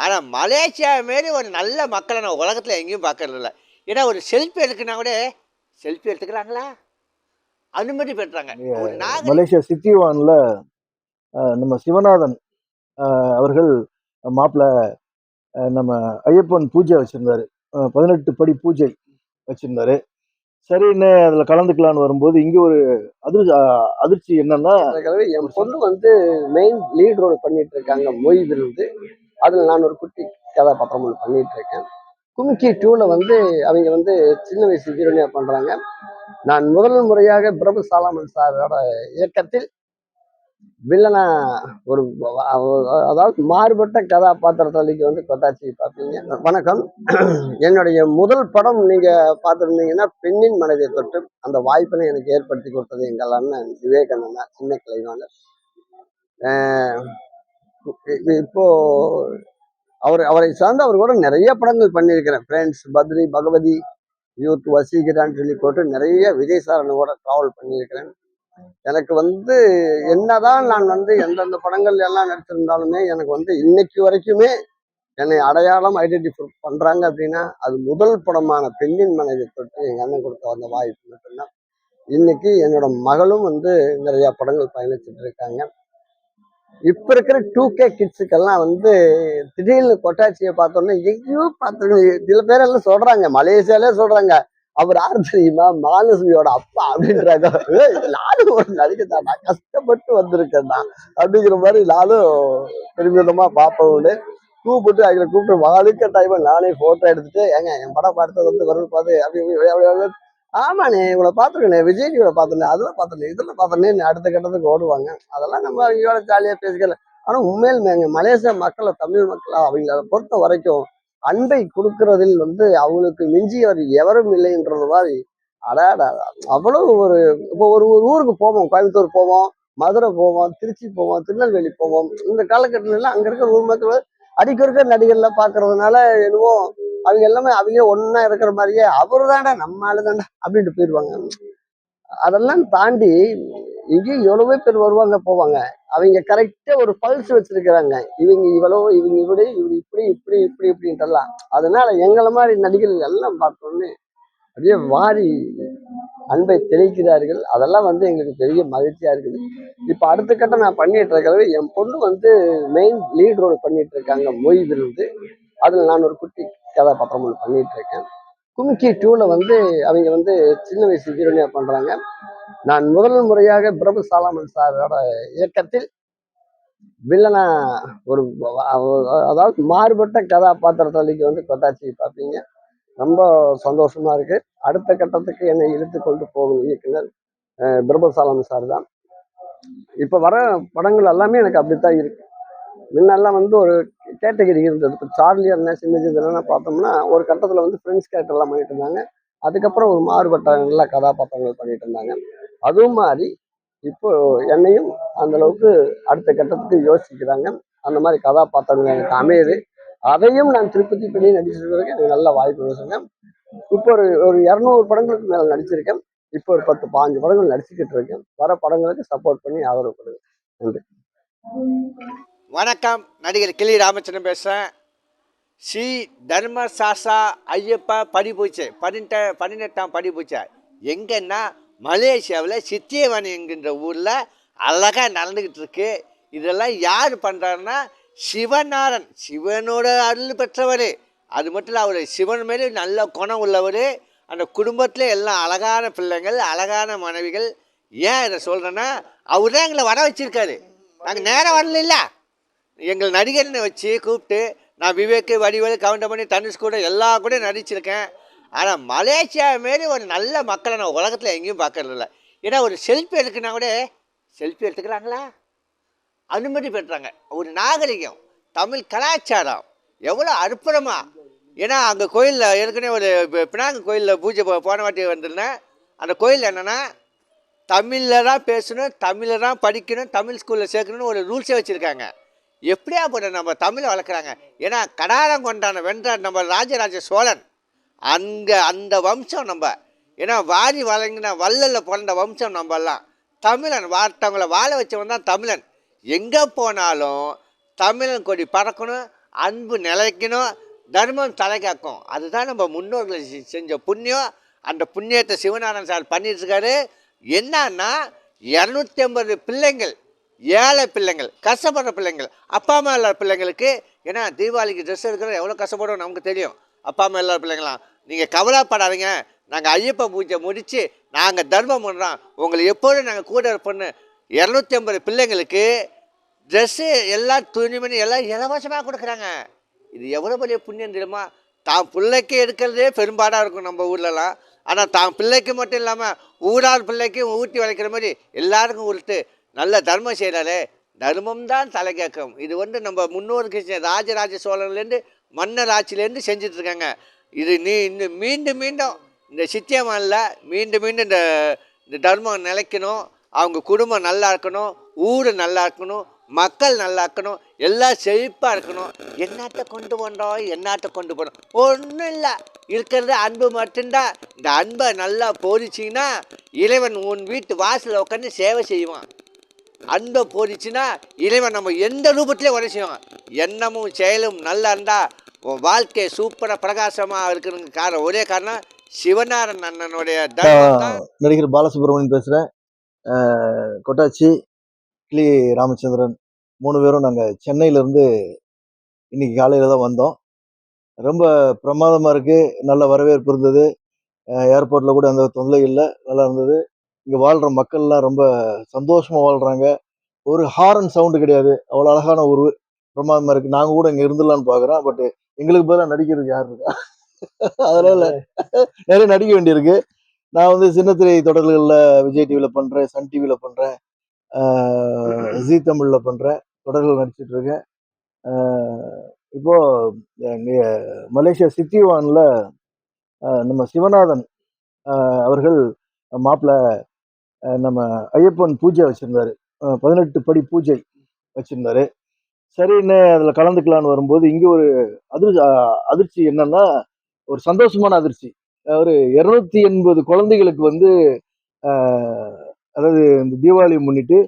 ஆனால் மலேசியா மாரி ஒரு நல்ல மக்களை நான் உலகத்தில் எங்கேயும் பார்க்கறதில்ல. ஏன்னா ஒரு செல்ஃபி எடுக்கனா கூட செல்ஃபி எடுத்துக்கிறாங்களா அனுமதி பெற்றாங்க. மலேசியா சித்திவான்ல நம்ம சிவநாதன் அவர்கள் மாப்பிள்ள நம்ம ஐயப்பன் பூஜை வச்சிருந்தாரு. பதினெட்டு படி பூஜை வச்சிருந்தாரு. சரின்னு அதுல கலந்துக்கலான்னு வரும்போது இங்க ஒரு அதிர்ச்சி அஹ், அதிர்ச்சி என்னன்னா என் பொண்ணு வந்து மெயின் லீட் ரோல் பண்ணிட்டு இருக்காங்க மொய் விருந்து அதில் நான் ஒரு குட்டி கதாபாத்திரம் ஒன்று பண்ணிட்டு இருக்கேன். கும்கி டூவில் வந்து அவங்க வந்து சின்ன வயசு ஹீரோனியாக பண்ணுறாங்க நான் முதல் முறையாக பிரபு சாலாமன் சாரோட இயக்கத்தில் வில்லனா ஒரு அதாவது மாறுபட்ட கதாபாத்திரத்தலைக்கு வந்து கொட்டாச்சி பார்ப்பீங்க வணக்கம். என்னுடைய முதல் படம் நீங்கள் பார்த்துருந்தீங்கன்னா பெண்ணின் மனதை தொட்டு அந்த வாய்ப்பினை எனக்கு ஏற்படுத்தி கொடுத்தது எங்கள் அண்ணன் விவேகானந்தா சின்ன கலைவாணர் இப்போ அவர் அவரை சார்ந்து அவர் கூட நிறைய படங்கள் பண்ணியிருக்கிறேன். ஃப்ரெண்ட்ஸ் பத்ரி பகவதி யூத் வசீகரான்னு சொல்லி போட்டு நிறைய விஜய் சாரனை கூட ட்ராவல் பண்ணியிருக்கிறேன். எனக்கு வந்து என்னதான் நான் வந்து எந்தெந்த படங்கள் எல்லாம் நடிச்சிருந்தாலுமே எனக்கு வந்து இன்னைக்கு வரைக்குமே என்னை அடையாளம் ஐடென்டிஃபை பண்றாங்க அப்படின்னா அது முதல் படமான பெண்ணின் மனைவி தொட்டு எங்கள் அண்ணன் கொடுத்த அந்த வாய்ப்பு மட்டும்தான். இன்னைக்கு என்னோட மகளும் வந்து நிறைய படங்கள் பயணிச்சுட்டு இருக்காங்க. இப்ப இருக்கிற டூ கே கிட்ஸுக்கெல்லாம் வந்து திடீர்னு கொட்டாட்சியை பார்த்தோன்னே எங்கேயோ பார்த்துருக்கோம் சில பேர் எல்லாம் சொல்றாங்க மலேசியாலே சொல்றாங்க அவர் யார் தெரியுமா? மானசியோட அப்பா அப்படின்றாங்க. நானும் ஒரு நடிகை கஷ்டப்பட்டு வந்திருக்கேன்டா அப்படிங்கிற மாதிரி நானும் பெருமிதமா பார்ப்பேன் உண்டு. கூப்பிட்டு அவங்களை கூப்பிட்டு வாழ்க்கை டைம் நானே போட்டோ எடுத்துட்டு ஏங்க என் படம் பார்த்தது வந்து வருது பார்த்து அப்படி ஆமாண்ணே இவ்வளோ பார்த்துருக்கேனே விஜய் டிவியில் பார்த்துருந்தேன் அதில் பார்த்தேன் இதில் பார்த்துருந்தேன் அடுத்த கட்டத்துக்கு ஓடுவாங்க. அதெல்லாம் நம்ம இவ்வளோ ஜாலியாக பேசிக்கல. ஆனால் உண்மையிலுமேங்க மலேசிய மக்களை தமிழ் மக்களை அவங்கள பொறுத்த வரைக்கும் அன்பை கொடுக்கறதில் வந்து அவங்களுக்கு மிஞ்சியவர் எவரும் இல்லைன்றது மாதிரி அடாடா அவ்வளவு ஒரு இப்போ ஒரு ஒரு ஊருக்கு போவோம் கோயம்புத்தூர் போவோம் மதுரை போவோம் திருச்சி போவோம் திருநெல்வேலி போவோம் இந்த காலகட்டத்துல எல்லாம் அங்க இருக்கிற ஊர் மக்கள் அடிக்கொருக்க நடிகர்ல பாக்குறதுனால என்னவோ அவங்க எல்லாமே அவங்க ஒன்னா இருக்கிற மாதிரியே அவரு தாண்டா நம்ம ஆளு தாண்டா அப்படின்ட்டு போயிடுவாங்க. அதெல்லாம் தாண்டி இங்கேயும் எவ்வளவோ பேர் வருவாங்க போவாங்க. அவங்க கரெக்டா ஒரு பல்ஸ் வச்சிருக்கிறாங்க. இவங்க இவ்வளவு இவங்க இப்படி இவங்க இப்படி இப்படி இப்படி இப்படின்ட்டுலாம். அதனால எங்களை மாதிரி நடிகர்கள் எல்லாம் பார்த்தோன்னே அப்படியே வாரி அன்பை தெளிக்கிறார்கள். அதெல்லாம் வந்து எங்களுக்கு பெரிய மகிழ்ச்சியா இருக்குது. இப்போ அடுத்த கட்டம் நான் பண்ணிட்டு இருக்கிறது என் பொண்ணு வந்து மெயின் லீட் ரோல் பண்ணிட்டு இருக்காங்க மொய் விருந்து அதில் நான் ஒரு குட்டி கதாபாத்திரம் ஒன்று பண்ணிட்டு இருக்கேன். கும்கி டூவில் வந்து அவங்க வந்து சின்ன வயசு ஹீரோனியா பண்ணுறாங்க நான் முதல் முறையாக பிரபு சாலாமன் சாரோட இயக்கத்தில் வில்லனா ஒரு அதாவது மாறுபட்ட கதாபாத்திரத்தளிக்கு வந்து கொட்டாச்சி பார்ப்பீங்க. ரொம்ப சந்தோஷமா இருக்கு. அடுத்த கட்டத்துக்கு என்னை இழுத்து கொண்டு போகும் இயக்குனர் பிரபு சாலமன் சார் தான். இப்போ வர படங்கள் எல்லாமே எனக்கு அப்படித்தான் இருக்கு. முன்னெல்லாம் வந்து ஒரு கேட்டகரி இருந்தது. இப்போ சார்லி அண்ணன் சின்னஜி இதெல்லாம் பார்த்தோம்னா ஒரு கட்டத்தில் வந்து ஃப்ரெண்ட்ஸ் கேரக்டர்லாம் பண்ணிட்டு இருந்தாங்க. அதுக்கப்புறம் ஒரு மாறுபட்ட நல்ல கதாபாத்திரங்கள் பண்ணிட்டு இருந்தாங்க. அதுவும் மாதிரி இப்போ என்னையும் அந்த அளவுக்கு அடுத்த கட்டத்துக்கு யோசிக்கிறாங்க. அந்த மாதிரி கதாபாத்திரங்கள் எனக்கு அமையுது. அதையும் நான் திருப்பதி பண்ணி நடிச்சிருக்கிறதுக்கு எனக்கு நல்ல வாய்ப்பு வச்சுங்க இப்போ ஒரு ஒரு இரநூறு படங்களுக்கு மேலே நடிச்சிருக்கேன். இப்போ ஒரு பத்து பாஞ்சு படங்கள் நடிச்சுக்கிட்டு இருக்கேன். வர படங்களுக்கு சப்போர்ட் பண்ணி ஆதரவு கொடுங்க நன்றி. வணக்கம் நடிகர் கிளி ராமச்சந்திரன் பேசுகிறேன் ஸ்ரீ தர்மசாசா ஐயப்பா படி பூச்சை. பதினெட்ட பதினெட்டாம் படி பூச்சை. எங்கன்னா மலேசியாவில் சித்தியவன் என்கின்ற ஊரில் அழகாக நடந்துக்கிட்டு இருக்கு. இதெல்லாம் யார் பண்ணுறாருன்னா சிவநாதன். சிவனோட அருள் பெற்றவர். அது மட்டும் இல்லை அவர் சிவன் மாரி நல்ல குணம் உள்ளவர். அந்த குடும்பத்தில் எல்லாம் அழகான பிள்ளைங்கள் அழகான மனைவிகள். ஏன் இதை சொல்கிறேன்னா அவர் தான் எங்களை வர வச்சுருக்காரு. நாங்கள் நேரம் வரல இல்லை. எங்கள் நடிகர்னு வச்சு கூப்பிட்டு நான் விவேக் வடிவேல் கவுண்டமணி தனுஷ் கூட எல்லா கூட நடிச்சிருக்கேன். ஆனால் மலேசியா மாரி ஒரு நல்ல மக்களை நான் உலகத்தில் எங்கேயும் பார்க்கறதில்ல ஏன்னா ஒரு செல்ஃபி எடுக்கனா கூட செல்ஃபி எடுத்துக்கிறாங்களா? அனுமதி பெற்றாங்க. ஒரு நாகரிகம் தமிழ் கலாச்சாரம் எவ்வளோ அற்புதமாக ஏன்னா அங்கே கோயிலில் ஏற்கனவே ஒரு பினாங்க கோயிலில் பூஜை போ- போன வாட்டி வந்திருந்தேன். அந்த கோயில் என்னென்னா தமிழில் தான் பேசணும் தமிழில் தான் படிக்கணும் தமிழ் ஸ்கூலில் சேர்க்கணும்னு ஒரு ரூல்ஸே வச்சுருக்காங்க. எப்படியா போட நம்ம தமிழை வளர்க்குறாங்க? ஏன்னா கடாரம் கொண்டான வென்ற நம்ம ராஜராஜ சோழன் அங்கே அந்த வம்சம் நம்ம ஏன்னா வாரி வழங்கின வள்ளலில் பிறந்த வம்சம் நம்மெல்லாம். தமிழன் வார்த்தவங்களை வாழ வச்சவன் தான் தமிழன். எங்கே போனாலும் தமிழன் கொடி பறக்கணும் அன்பு நிலைக்கணும் தர்மம் தலை காக்கும். அதுதான் நம்ம முன்னோர்கள் செ- செஞ்ச புண்ணியம். அந்த புண்ணியத்தை சிவநாதன் சார் பண்ணிட்டு இருக்காரு என்னன்னா இரநூத்தி ஐம்பது பிள்ளைங்கள் ஏழை பிள்ளைங்கள் கஷ்டப்படுற பிள்ளைங்கள் அப்பா அம்மா இல்லாத பிள்ளைங்களுக்கு ஏன்னா தீபாவளிக்கு ட்ரெஸ் எடுக்கிறோம் எவ்வளோ கஷ்டப்படும் நமக்கு தெரியும். அப்பா அம்மா இல்லாத பிள்ளைங்களாம் நீங்கள் கவலைப்படாதீங்க. நாங்கள் ஐயப்ப பூஜை முடித்து நாங்கள் தர்மம் பண்ணுறோம் உங்களை எப்போதும் நாங்கள் கூட இருப்போம்னு இரநூத்தி ஐம்பது பிள்ளைங்களுக்கு ட்ரெஸ்ஸு எல்லாம் துணிமணி எல்லாம் இலவசமாக கொடுக்குறாங்க. இது எவ்வளோ பெரிய புண்ணியம் தெரியுமா? தான் பிள்ளைக்கு எடுக்கிறதே பெரும்பாடாக இருக்கும் நம்ம ஊர்லலாம். ஆனால் தான் பிள்ளைக்கு மட்டும் இல்லாமல் ஊரார் பிள்ளைக்கும் ஊட்டி வளைக்கிற மாதிரி எல்லாருக்கும் உருட்டு. நல்ல தர்மம் செய்கிறாரே தர்மம் தான் தலை கேட்கும் இது வந்து நம்ம முன்னோருக்கு ராஜராஜ சோழன்லேருந்து மன்னர் ஆட்சியிலேருந்து செஞ்சிட்ருக்காங்க. இது நீ இன்னும் மீண்டும் மீண்டும் இந்த சித்தியம்மனில் மீண்டும் மீண்டும் இந்த இந்த தர்மம் நிலைக்கணும். அவங்க குடும்பம் நல்லா இருக்கணும். ஊர் நல்லா இருக்கணும். மக்கள் நல்லா இருக்கணும். எல்லாம் செழிப்பாக இருக்கணும். என்னத்தை கொண்டு போனோம் என்னத்தை கொண்டு போனோம் ஒன்றும் இல்லை. இருக்கிறது அன்பு மட்டும்தான். இந்த அன்பை நல்லா போதிச்சிங்கன்னா இறைவன் உன் வீட்டு வாசலில் உட்காந்து சேவை செய்வான். அன்பை போதிச்சுன்னா இறைவன் நம்ம எந்த ரூபத்திலே உதவி செய்வோம் எண்ணமும் செயலும் நல்லா இருந்தால் உன் வாழ்க்கை சூப்பராக பிரகாசமாக இருக்கணுங்க காரணம். ஒரே காரணம் சிவநாதன் அண்ணனுடைய நடிகர் பாலசுப்ரமணியன் பேசுகிறேன் கொட்டாச்சி கிளி ராமச்சந்திரன் மூணு பேரும் நாங்கள் சென்னையிலேருந்து இன்னைக்கு காலையில் தான் வந்தோம். ரொம்ப பிரமாதமாக இருக்குது நல்ல வரவேற்பு இருந்தது. ஏர்போர்ட்டில் கூட எந்த தொல்லை இல்லை. நல்லா இருந்தது. இங்கே வாழ்கிற மக்கள்லாம் ரொம்ப சந்தோஷமாக வாழ்கிறாங்க ஒரு ஹாரன் சவுண்டு கிடையாது. அவ்வளோ அழகான ஒரு பிரமாதமாக இருக்குது நாங்கள் கூட இங்கே இருந்துடலான்னு பார்க்குறோம் பட் எங்களுக்கு பதிலாக நடிக்கிறதுக்கு யார்? இருக்கா அதனால நிறைய நடிக்க வேண்டியிருக்கு. நான் வந்து சின்னத்திரை தொடர்களில் விஜய் டிவியில் பண்ணுறேன் சன் டிவியில் பண்ணுறேன் ஜி தமிழில் பண்ணுறேன் தொடர்கள் நடிச்சிட்டு இருக்கேன். ஆஹ் இப்போ இங்க மலேசியா சித்திவானில் நம்ம சிவநாதன் அவர்கள் மாப்பிள்ள நம்ம ஐயப்பன் பூஜை வச்சுருந்தாரு. பதினெட்டு படி பூஜை வச்சுருந்தாரு. சரின்னு அதில் கலந்துக்கலான்னு வரும்போது இங்கே ஒரு அதிர் அதிர்ச்சி என்னன்னா ஒரு சந்தோஷமான அதிர்ச்சி. ஒரு இரநூத்தி எண்பது குழந்தைகளுக்கு வந்து அதாவது இந்த தீபாவளியை முன்னிட்டு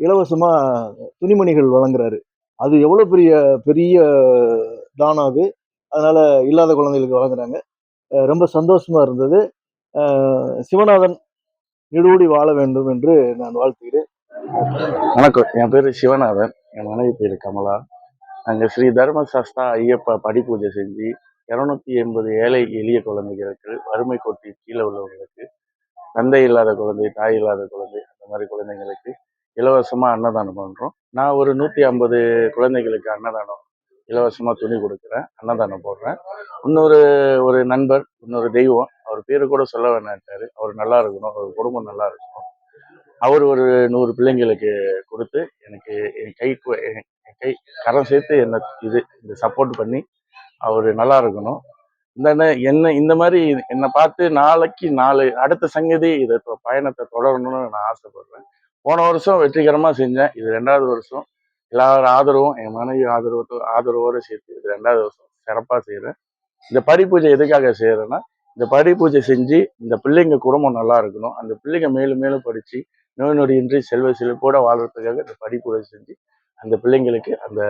இலவசமாக துணிமணிகள் வழங்குறாரு. அது எவ்வளோ பெரிய பெரிய தானம் அது. அதனால் இல்லாத குழந்தைகளுக்கு வழங்குறாங்க. ரொம்ப சந்தோஷமாக இருந்தது. சிவநாதன் நீடோடி வாழ வேண்டும் என்று நான் வாழ்த்துகிறேன். வணக்கம். என் பேர் சிவநாதன். என் மனைவி பேர் கமலா. நாங்கள் ஸ்ரீ தர்மசாஸ்தா ஐயப்பா படி பூஜை செஞ்சு இரநூத்தி எண்பது ஏழை எளிய குழந்தைகளுக்கு வறுமை கோட்டி கீழே உள்ளவங்களுக்கு தந்தை இல்லாத குழந்தை தாய் இல்லாத குழந்தை அந்த மாதிரி குழந்தைங்களுக்கு இலவசமாக அன்னதானம் பண்ணுறோம் நான் ஒரு நூற்றி ஐம்பது குழந்தைகளுக்கு அன்னதானம் இலவசமாக துணி கொடுக்குறேன் அன்னதானம் போடுறேன். இன்னொரு ஒரு நண்பர் இன்னொரு தெய்வம் அவர் பேரை கூட சொல்ல வேணாட்டாரு அவர் நல்லா இருக்கணும். அவர் குடும்பம் நல்லா இருக்கணும். அவர் ஒரு நூறு பிள்ளைங்களுக்கு கொடுத்து எனக்கு என் கை என் கை கரம் சேர்த்து என்னை இது இந்த சப்போர்ட் பண்ணி அவர் நல்லா இருக்கணும். இந்த என்ன இந்த மாதிரி என்னை பார்த்து நாளைக்கு நாலு அடுத்த சங்கதி இதை தொ- பயணத்தை தொடரணும்னு நான் ஆசைப்படுறேன். போன வருஷம் வெற்றிகரமாக செஞ்சேன். இது ரெண்டாவது வருஷம். எல்லார் ஆதரவும் என் மனைவி ஆதரவு ஆதரவோடு சேர்த்து இது ரெண்டாவது வருஷம் சிறப்பாக செய்கிறேன் இந்த படி பூஜை எதுக்காக செய்கிறேன்னா இந்த படி பூஜை செஞ்சு இந்த பிள்ளைங்க குடும்பம் நல்லா இருக்கணும். அந்த பிள்ளைங்க மேலும் மேலும் படித்து நோய் நொடியின்றி செல்வ செழிப்போட வாழ்றதுக்காக இந்த படி பூஜை செஞ்சு அந்த பிள்ளைங்களுக்கு அந்த